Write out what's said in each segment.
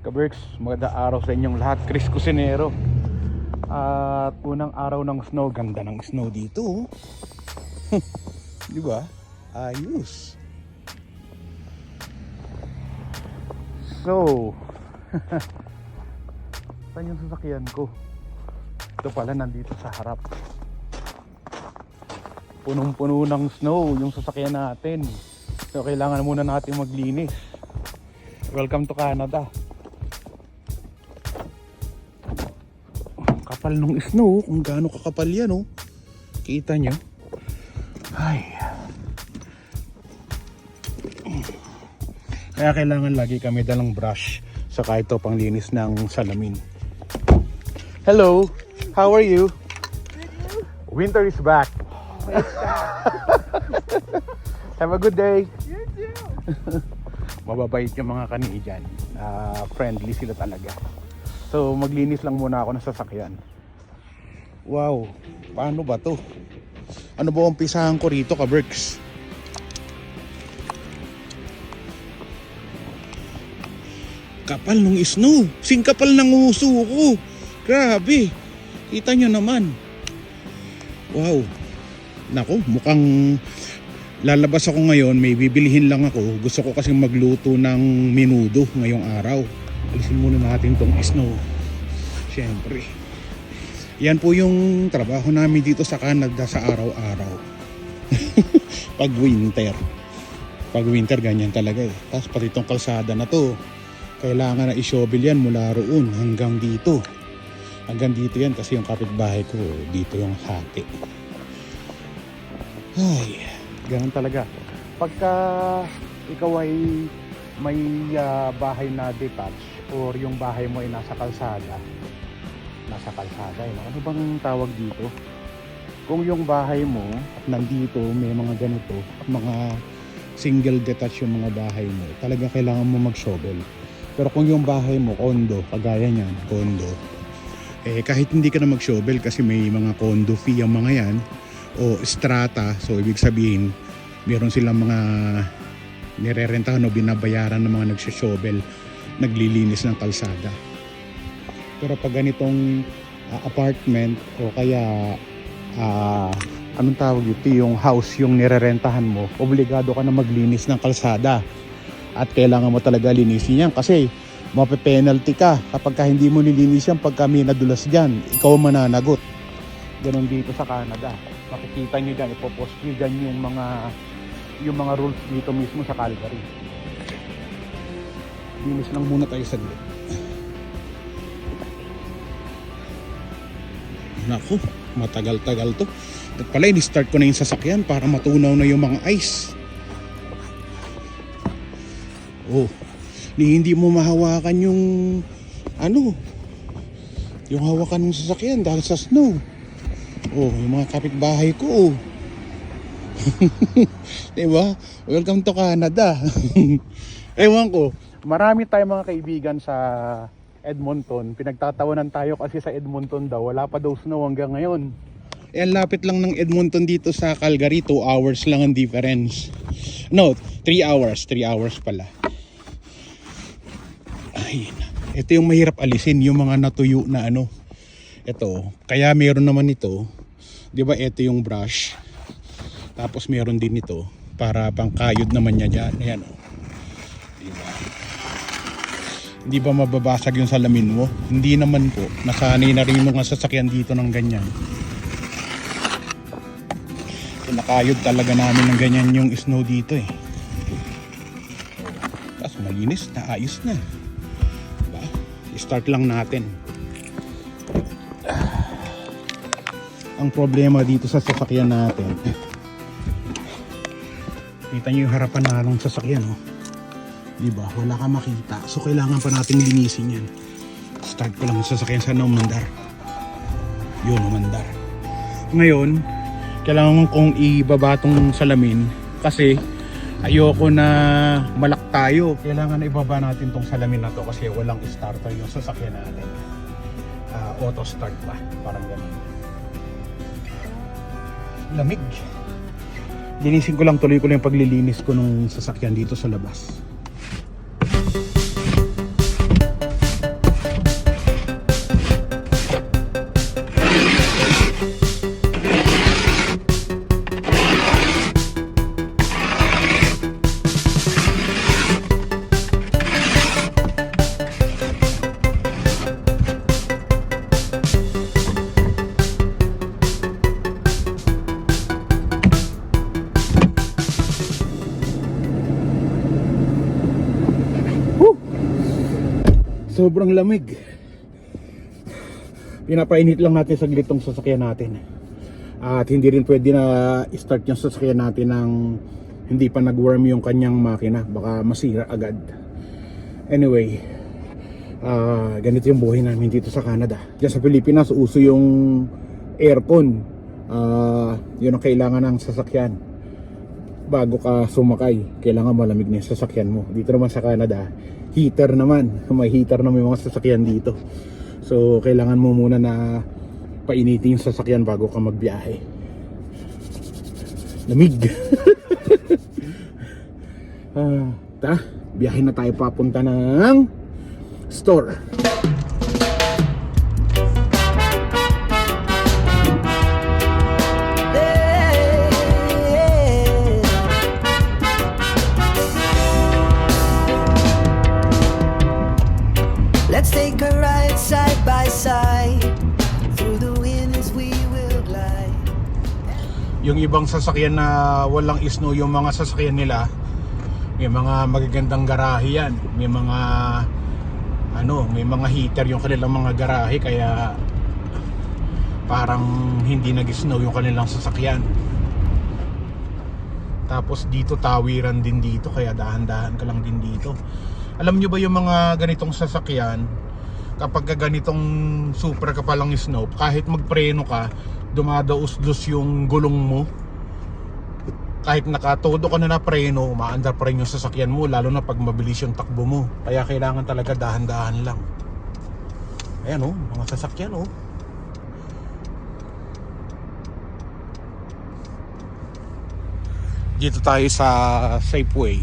Kaberks, maganda araw sa inyong lahat. Chris Cusinero. At unang araw ng snow. Ganda ng snow dito. Di ba? Ayos. So, saan yung sasakyan ko? Ito pala nandito sa harap. Punong-puno ng snow yung sasakyan natin. So, kailangan muna natin maglinis. Welcome to Canada. Kapal nung snow, kung gaano kakapal yan, oh. Kita nyo? Ay. Kaya kailangan lagi kami dalang brush saka ito panglinis ng salamin. Hello, how are you? Winter is back. Have a good day. You too. Mababait yung mga Canadian. Ah, friendly sila talaga. So maglinis lang muna ako ng sasakyan. Wow, paano ba to? Ano ba umpisahan ko rito ka Berks? Kapal nung snow. Sing kapal ng uso ko. Grabe. Kita nyo naman. Wow. Nako, mukhang lalabas ako ngayon, may bibilihin lang ako. Gusto ko kasi magluto ng minudo ngayong araw. Alisin muna natin tong snow. Siyempre. Yan po yung trabaho namin dito sa Canada sa araw-araw. Pag winter. Pag winter, ganyan talaga eh. Tapos pati itong kalsada na to, kailangan na i-shovel yan mula roon hanggang dito. Hanggang dito yan kasi yung kapitbahay ko, dito yung hati. Ay, ganun talaga. Pagka ikaw ay may ah, bahay na detached or yung bahay mo ay nasa kalsada, nasa kalsada, eh, ano bang tawag dito? Kung yung bahay mo at nandito may mga ganito, mga single detached yung mga bahay mo, talaga kailangan mo mag-shovel. Pero kung yung bahay mo, condo, kagaya niyan, condo, eh kahit hindi ka na mag-shovel kasi may mga condo fee ang mga yan, o strata, so ibig sabihin, meron silang mga nirerentahan o binabayaran ng mga nagsishovel, naglilinis ng kalsada. Pero pag ganitong ah, apartment o kaya ah, anong tawag ito, yung house, yung nirerentahan mo, obligado ka na maglinis ng kalsada. At kailangan mo talaga linisin yan kasi mape-penalty ka kapag ka hindi mo nilinis yan pagka may nadulas dyan, ikaw mananagot. Ganon dito sa Canada. Makikita nyo dyan, ipopost nyo dyan yung mga yung mga rules dito mismo sa Calgary. Linis lang muna tayo saglit. Naku, matagal-tagal to. At pala, ini-start ko na yung sasakyan para matunaw na yung mga ice. Oh, ni hindi mo mahawakan yung ano, yung hawakan ng sasakyan dahil sa snow. Oh, yung mga kapitbahay ko. Oh. 'Di ba? Welcome to Canada. Ewan ko, marami tayong mga kaibigan sa Edmonton. Pinagtatawanan tayo kasi sa Edmonton daw, wala pa daw snow hanggang ngayon. Eh, lapit lang ng Edmonton dito sa Calgary, 2 hours lang ang difference. No, 3 hours, 3 hours pala. Ay, ito yung mahirap alisin, yung mga natuyo na ano. Ito, kaya meron naman ito. 'Di ba? Ito yung brush. Tapos meron din ito para pangkayod naman niya diyan. Ayan oh. 'Di ba? Hindi ba mababasag yung salamin mo? Hindi naman po. Nasanay na rin mga sasakyan dito ng ganyan. Pinakayod talaga namin ng ganyan yung snow dito eh. Tapos malinis na, ayos na. Diba? I-start lang natin. Ang problema dito sa sasakyan natin, kita nyo yung harapan na ng sasakyan, oh. Diba? Wala ka makita. So, kailangan pa nating linisin yan. Start ko lang yung sasakyan sa umandar. Yun, umandar. Ngayon, kailangan kong ibaba tong salamin kasi ayoko na malak tayo. Kailangan na ibaba natin tong salamin na to kasi walang starter yung sasakyan natin. Ah, auto start pa. Parang ganun. Lamig. Linisin ko lang tuloy ko lang yung paglilinis ko ng sasakyan dito sa labas. Sobrang lamig. Pinapainit lang natin saglit tong sasakyan natin. At hindi rin pwede na start yung sasakyan natin ng hindi pa nag-warm yung kanyang makina. Baka masira agad. Anyway, ah ganito yung buhay namin dito sa Canada. Diyan sa Pilipinas, uso yung aircon. Ah, yun ang kailangan ng sasakyan bago ka sumakay, kailangan malamig na yung sasakyan mo. Dito naman sa Canada, heater naman. May heater na may mga sasakyan dito. So, kailangan mo muna na painitin yung sasakyan bago ka magbiyahe. Lamig. ah, ta, biyahe na tayo papunta ng store. Yung ibang sasakyan na walang snow yung mga sasakyan nila may mga magagandang garahe yan. May mga ano may mga heater yung kanilang mga garahe kaya parang hindi nag-snow yung kanilang sasakyan. Tapos dito tawiran din dito kaya dahan-dahan ka lang din dito. Alam nyo ba yung mga ganitong sasakyan kapag ka ganitong super kapalang snow kahit magpreno ka dumadaus-dus yung gulong mo. Kahit nakatodo ka na na preno umaandar pa rin yung sasakyan mo lalo na pag mabilis yung takbo mo. Kaya kailangan talaga dahan-dahan lang. Ayan oh mga sasakyan oh. Dito tayo sa Safeway.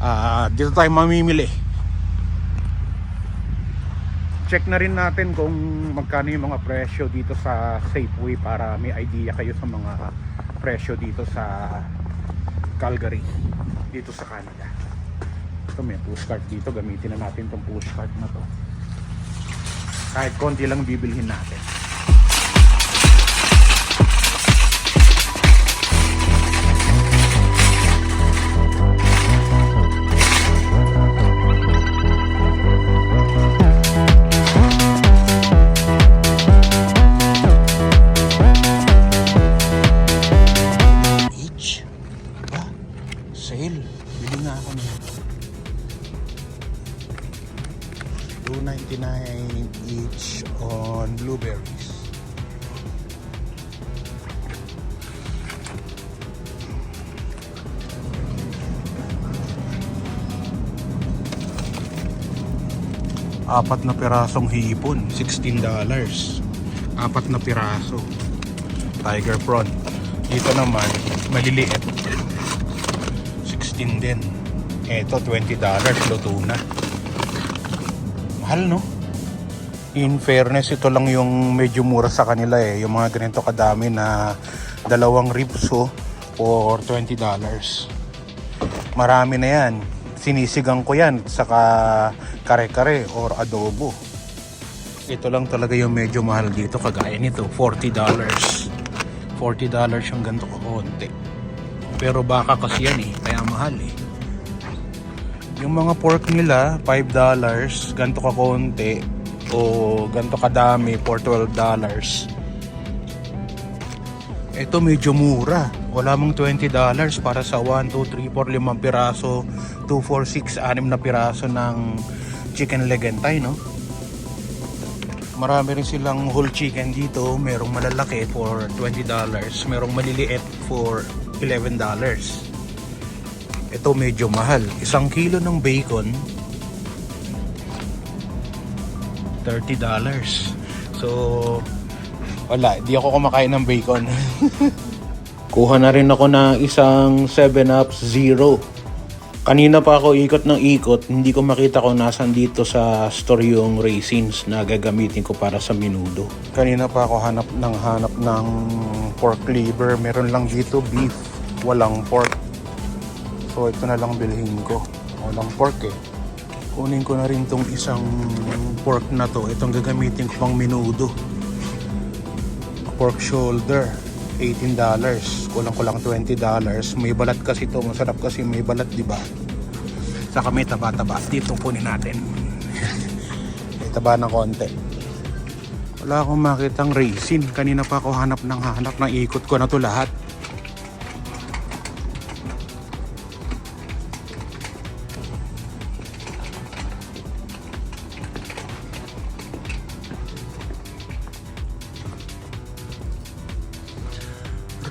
Ah, dito tayo mamimili check na rin natin kung magkano yung mga presyo dito sa Safeway para may idea kayo sa mga presyo dito sa Calgary dito sa Canada. Ito may pushcart dito. Gamitin na natin tong pushcart na to. Kahit konti lang bibilhin natin apat na pirasong hipon $16 apat na piraso. Tiger prawn. Dito naman maliliit. 16 din. Eto $20 luto na. Mahal no? In fairness ito lang yung medyo mura sa kanila eh. Yung mga ganito kadami na dalawang ribso for $20 marami na yan. Sinisigang ko yan saka kare-kare or adobo. Ito lang talaga yung medyo mahal dito kagaya nito $40 $40 yung ganito kakonti pero baka kasi yan eh kaya mahal eh. Yung mga pork nila $5 ganito kakonti o ganito kadami for $12 ito medyo mura. Wala mong $20 para sa 1, 2, 3, 4, 5 piraso 2, 4, 6, 6 na piraso ng chicken leg and thigh no? Marami rin silang whole chicken dito. Merong malalaki for $20 merong maliliit for $11 ito medyo mahal. Isang kilo ng bacon $30 so wala. Di ako kumakain ng bacon. Kuha na rin ako ng isang 7up zero Kanina pa ako ikot ng ikot, hindi ko makita kung nasan dito sa store yung raisins na gagamitin ko para sa minudo. Kanina pa ako hanap ng hanap ng pork liver, meron lang dito beef, walang pork. So ito na lang bilhin ko. Walang pork eh. Kunin ko na rin tong isang pork na to. Itong gagamitin ko pang minudo. Pork shoulder. $18. Kulang ko lang $20. May balat kasi to. Masarap kasi may balat, di ba? Saka may taba-taba. Dito kunin natin. May taba ng konti. Wala akong makitang raisin. Kanina pa ako hanap ng hanap ng ikot ko na to lahat.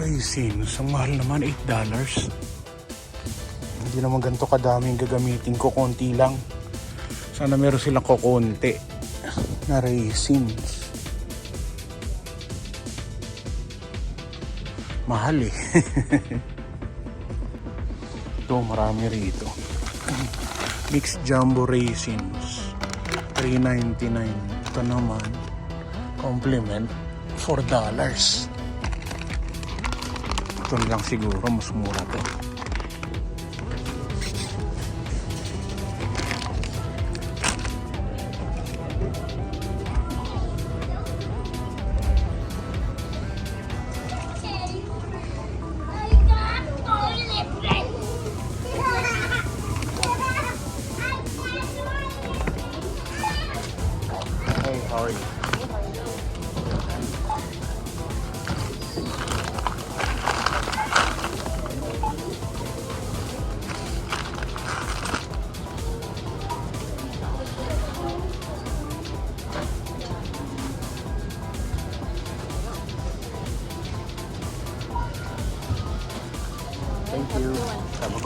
Raisins, ang mahal naman, $8. Hindi naman ganito kadaming gagamitin ko, konti lang. Sana meron silang kokonti na raisins. Mahal eh. Ito, marami rito. Mixed jumbo raisins. $3.99. Ito naman, compliment, $4. Na lang siguro, mas mura to.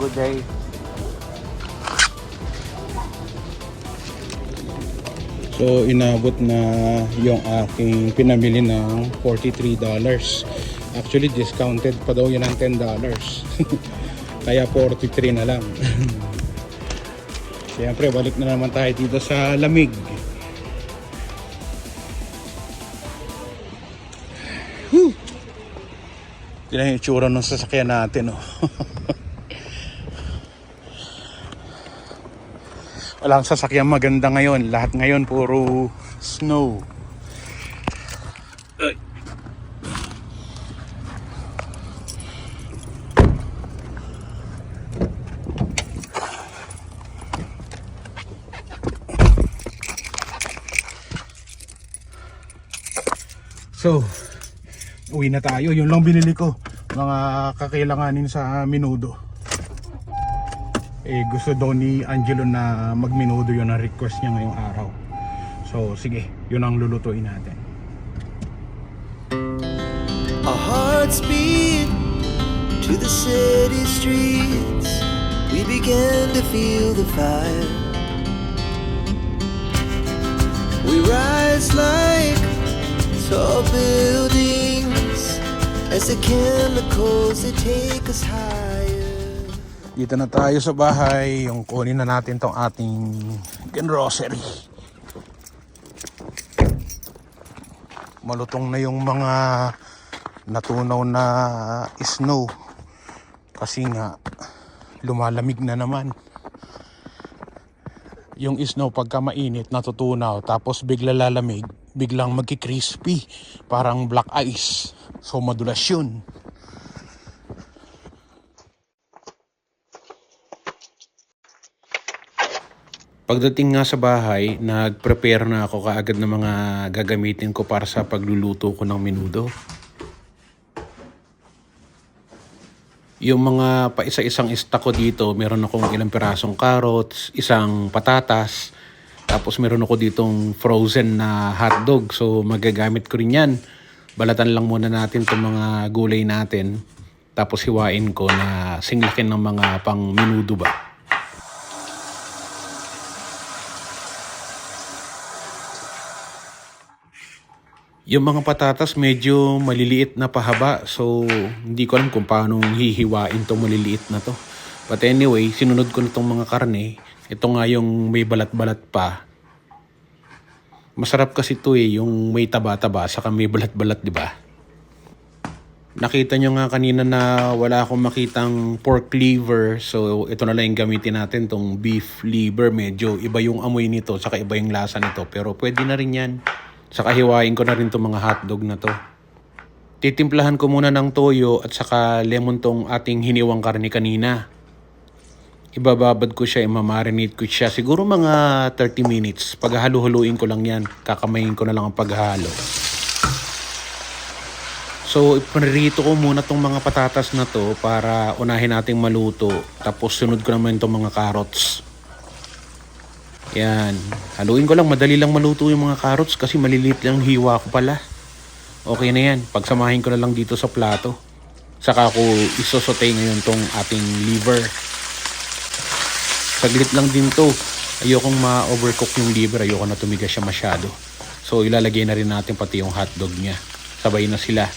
Have a good day. So inabot na yung aking pinamili ng $43. Actually discounted pa daw yun ng $10. Kaya 43 na lang. Siyempre balik na naman tayo dito sa lamig. Whew! Tignan yung itsura ng sasakyan natin. Oh. Walang sasakyan maganda ngayon. Lahat ngayon puro snow. So, uwi na tayo. Yun lang binili ko. Mga kakailanganin sa minudo eh gusto daw ni Angelo na magminudo yun ang request niya ngayong araw so sige yun ang lulutuin natin Our hearts beat to the city streets. We began to feel the fire. We rise like tall buildings as the chemicals they take us higher. Dito na tayo sa bahay. Yung kunin na natin tong ating grocery. Malutong na yung mga natunaw na snow. Kasi nga lumalamig na naman. Yung snow pagka mainit natutunaw. Tapos bigla lalamig biglang magki-crispy. Parang black ice. So madulas yun Pagdating nga sa bahay, nag-prepare na ako kaagad ng mga gagamitin ko para sa pagluluto ko ng menudo. Yung mga pa isa-isang stock ko dito, meron akong ilang pirasong carrots, isang patatas, tapos meron ako ditong frozen na hotdog. So magagamit ko rin yan. Balatan lang muna natin itong mga gulay natin. Tapos hiwain ko na singlakin ng mga pang menudo ba. Yung mga patatas medyo maliliit na pahaba so hindi ko alam kung paano hihiwain tong maliliit na to. But anyway, sinunod ko na tong mga karne. Ito nga yung may balat-balat pa. Masarap kasi to eh, yung may taba-taba saka may balat-balat, di ba? Nakita nyo nga kanina na wala akong makitang pork liver. So ito na lang yung gamitin natin tong beef liver. Medyo iba yung amoy nito saka iba yung lasa nito. Pero pwede na rin yan. Saka hiwain ko na rin tong mga hotdog na to. Titimplahan ko muna ng toyo at saka lemon tong ating hiniwang karne kanina. Ibababad ko siya, imamarinate ko siya. Siguro mga 30 minutes. Paghahalo-haluin ko lang yan. Kakamayin ko na lang ang paghalo. So, ipanrito ko muna tong mga patatas na to para unahin nating maluto. Tapos sunod ko naman itong mga carrots. Yan. Haluin ko lang. Madali lang maluto yung mga carrots kasi maliliit lang hiwa ko pala. Okay na yan. Pagsamahin ko na lang dito sa plato. Saka ko isosote ngayon tong ating liver. Saglit lang din to. Ayokong ma-overcook yung liver. Ayoko na tumigas siya masyado. So ilalagay na rin natin pati yung hotdog niya. Sabay na sila.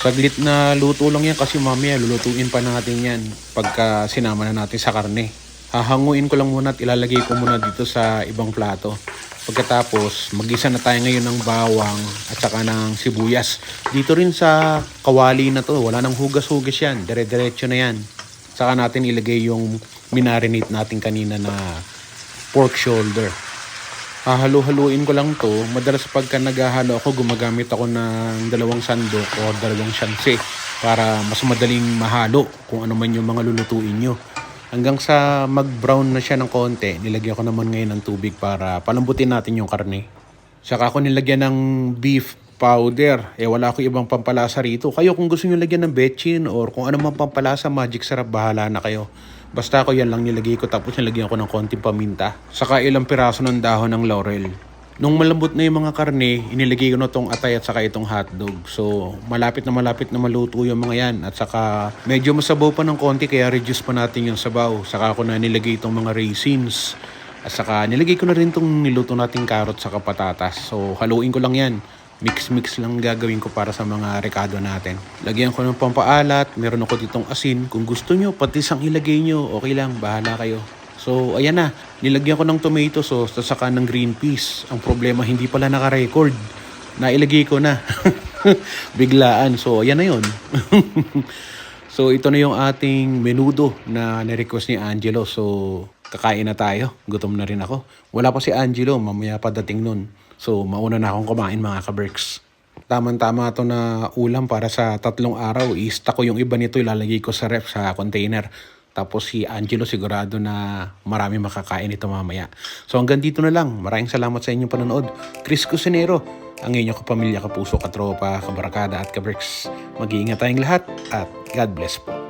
Saglit na luto lang yan kasi mamaya lulutuin pa natin yan pagka sinama na natin sa karne. Hahanguin ko lang muna at ilalagay ko muna dito sa ibang plato. Pagkatapos, magisa na tayo ngayon ng bawang at saka ng sibuyas. Dito rin sa kawali na to, wala nang hugas-hugas yan. Dire-diretso na yan. Saka natin ilagay yung minarinate natin kanina na pork shoulder. Hahalo-haluin ko lang to. Madalas pagka naghahalo ako, gumagamit ako ng dalawang sandok o dalawang shanse para mas madaling mahalo kung ano man yung mga lulutuin nyo. Hanggang sa mag-brown na siya ng konti, nilagyan ko naman ngayon ng tubig para palambutin natin yung karne. Saka ako nilagyan ng beef powder. Eh wala ako ibang pampalasa rito. Kayo kung gusto nyo lagyan ng betchin or kung ano man pampalasa, magic sarap, bahala na kayo. Basta ako yan lang nilagay ko tapos nilagyan ko ng konting paminta. Saka ilang piraso ng dahon ng laurel. Nung malambot na yung mga karne, inilagay ko na tong atay at saka itong hotdog. So, malapit na malapit na maluto yung mga yan. At saka, medyo masabaw pa ng konti kaya reduce pa natin yung sabaw. Saka ako na nilagay itong mga raisins. At saka, nilagay ko na rin itong niluto nating carrot saka patatas. So, haluin ko lang yan. Mix-mix lang gagawin ko para sa mga rekado natin. Lagyan ko ng pampaalat. Meron ako ditong asin. Kung gusto nyo, pati sang ilagay nyo. Okay lang, bahala kayo. So, ayan na. Nilagyan ko ng tomato sauce at saka ng green peas. Ang problema, hindi pala naka-record. Nailagay ko na. Biglaan. So, ayan na yun. so, ito na yung ating menudo na nirequest ni Angelo. So, kakain na tayo. Gutom na rin ako. Wala pa si Angelo. Mamaya pa dating nun. So, mauna na akong kumain mga kaberks. Tama-tama to na ulam para sa tatlong araw. I-stack ko yung iba nito, ilalagay ko sa ref sa container. Tapos si Angelo sigurado na marami makakain ito mamaya. So hanggang dito na lang. Maraming salamat sa inyong panonood. Chris Cusinero, ang inyong kapamilya, kapuso, katropa, kabarakada at kaberks. Mag-iingat tayong lahat at God bless po.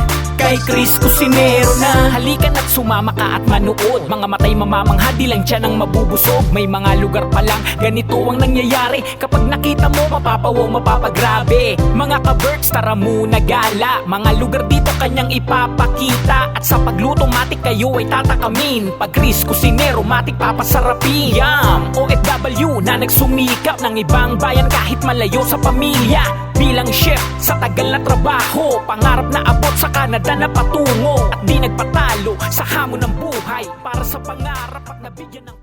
Kay Chris Cusinero na. Halika na't sumama ka at manood. Mga matay mamamangha di lang tiyan ang mabubusog. May mga lugar pa lang ganito ang nangyayari. Kapag nakita mo mapapawaw mapapagrabe. Mga ka-birds tara muna gala. Mga lugar dito kanyang ipapakita. At sa pagluto matik kayo ay tatakamin. Pag Chris Cusinero matik papasarapin. Yum! OFW na nagsumikap ng ibang bayan kahit malayo sa pamilya. Bilang chef sa tagal na trabaho Pangarap na abot sa Canada na patungo At di nagpatalo sa hamon ng buhay. Para sa pangarap at nabigyan ng